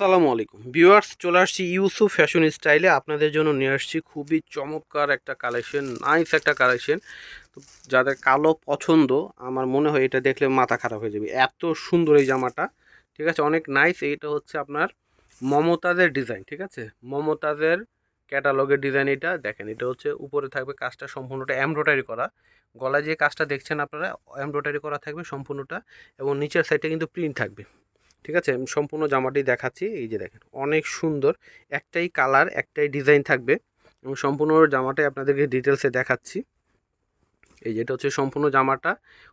আসসালামু আলাইকুম। ভিউয়ার্স, চলে আসছি ইউসুফ ফ্যাশন স্টাইলে। আপনাদের জন্য নিয়ে আসছি খুবই চমৎকার একটা কালেকশন নাইস একটা কালেকশন। তো যাদের কালো পছন্দ, আমার মনে হয় এটা দেখলে মাথা খারাপ হয়ে যাবে। এত সুন্দর এই জামাটা, ঠিক আছে? অনেক নাইস এইটা হচ্ছে আপনার মমতাজের ডিজাইন ঠিক আছে? মমতাজের ক্যাটালগের ডিজাইন এটা। দেখেন, এটা হচ্ছে উপরে থাকবে কাজটা সম্পূর্ণটা এমব্রয়ডারি করা। গলায় যে কাজটা দেখছেন আপনারা এমব্রয়ডারি করা থাকবে সম্পূর্ণটা এবং নিচের সাইডে কিন্তু প্রিন্ট থাকবে। ঠিক আছে? আমি সম্পূর্ণ জামাটি দেখাচ্ছি। এই যে দেখেন, অনেক সুন্দর। একটাই কালার, একটাই ডিজাইন থাকবে। এবং সম্পূর্ণ জামাটাই আপনাদেরকে ডিটেলসে দেখাচ্ছি। এই যেটা হচ্ছে সম্পূর্ণ জামাটা।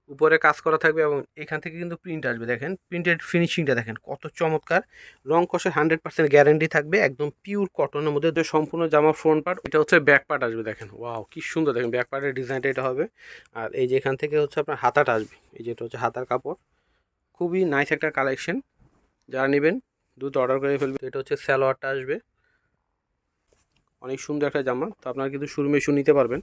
উপরে কাজ করা থাকবে এবং এখান থেকে কিন্তু প্রিন্ট আসবে। দেখেন প্রিন্টেড ফিনিশিংটা দেখেন, কত চমৎকার। রং কষে হান্ড্রেড পার্সেন্ট গ্যারেন্টি থাকবে, একদম পিওর কটনের মধ্যে। যে সম্পূর্ণ জামা ফ্রন্ট পার্ট এটা হচ্ছে ব্যাক পার্ট আসবে। দেখেন ওয়াও কি সুন্দর। দেখেন ব্যাক পার্টের ডিজাইনটা এটা হবে। আর এই যে এখান থেকে হচ্ছে আপনার হাতাটা আসবে। এই যেটা হচ্ছে হাতার কাপড়। খুবই নাইস একটা কালেকশন যারা নেবেন দ্রুত অর্ডার করে ফেলবে এটা হচ্ছে স্যালোয়ারটা আসবে। অনেক সুন্দর একটা জামা, তো আপনারা কিন্তু শোরুমে এসে নিতে পারবেন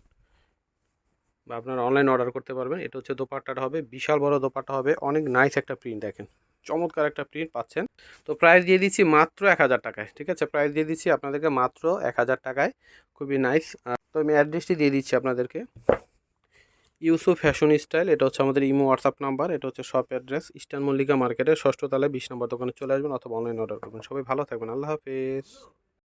বা আপনারা অনলাইন অর্ডার করতে পারবেন। এটা হচ্ছে দোপাট্টাটা হবে, বিশাল বড় দোপাট্টা হবে। অনেক নাইস একটা প্রিন্ট দেখেন, চমৎকার একটা প্রিন্ট পাচ্ছেন। তো প্রাইস দিয়ে দিচ্ছি মাত্র এক হাজার টাকায়, ঠিক আছে? প্রাইস দিয়ে দিচ্ছি আপনাদেরকে মাত্র এক হাজার টাকায়, খুবই নাইস তো আমি অ্যাড্রেসটি দিয়ে দিচ্ছি আপনাদেরকে। ইউসুফ ফ্যাশন স্টাইল, এটা হচ্ছে আমাদের ইমো হোয়াটসঅ্যাপ নাম্বার, এটা হচ্ছে শপ অ্যাড্রেস ইস্টার্ন মল্লিকা মার্কেটের ষষ্ঠ তলায় বিশ নম্বর দোকানে চলে আসবেন অথবা অনলাইন অর্ডার করবেন। সবাই ভালো থাকবেন, আল্লাহ হাফেজ।